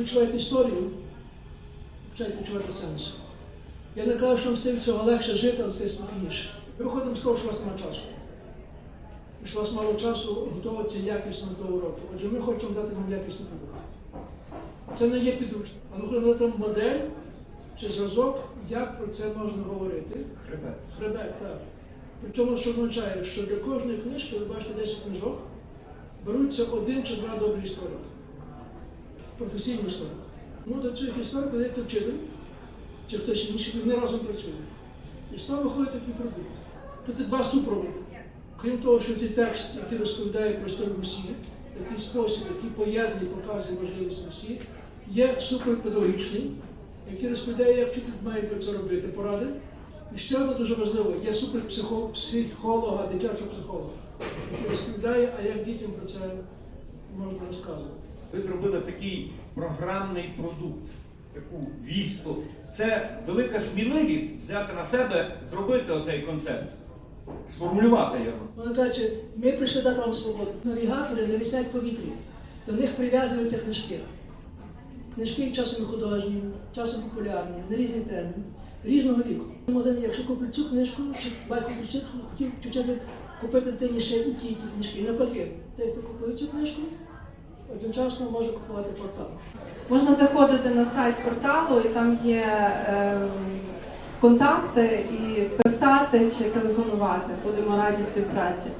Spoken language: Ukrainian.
відчуваєте історію, починаєте відчувати сенс. Я не кажу, що вам стає від цього легше жити, але це спокійніше. Ми виходимо з того, що у вас немає часу. І що у вас мало часу готуватися якісно до уроку. Отже, ми хочемо дати вам якісний продукт. Це не є підручник. А ми хочемо дати вам модель чи зразок, як про це можна говорити. Хребет. Хребет, так. Причому, що означає, що для кожної книжки, ви бачите 10 книжок, беруться один чи два добрі історики. Професійні історики. Ну, до цих істориків дається вчитель, чи хтось інший, вони разом працюють. І того виходить такий продукт. Тут є два супроводи. Крім того, що цей текст, який розповідає про історію Росії, такий спосіб, який поєднує, показує важливість Росії, є супровід педагогічний, який розповідає, як вчитель має про це робити, поради. І ще одне дуже важливо, є супер психолога, дитячого психолога, який розповідає, а як дітям про це можна розказувати. Ви зробили такий програмний продукт, таку вісту. Це велика сміливість взяти на себе, зробити оцей концепт, сформулювати його. Вона каже, ми прийшли дати вам свободу. Навігатори не висять повітрі, до них прив'язуються книжки. Книжки часом художні, часом популярні, на різні теми, різного віку. Один, якщо куплю цю книжку, чи батько купив, хотів б купити дитині ще ті книжки. Навпаки, той, хто купив цю книжку, одночасно може купувати портал. Можна заходити на сайт порталу, і там є е, контакти, і писати чи телефонувати. Будемо раді співпраці.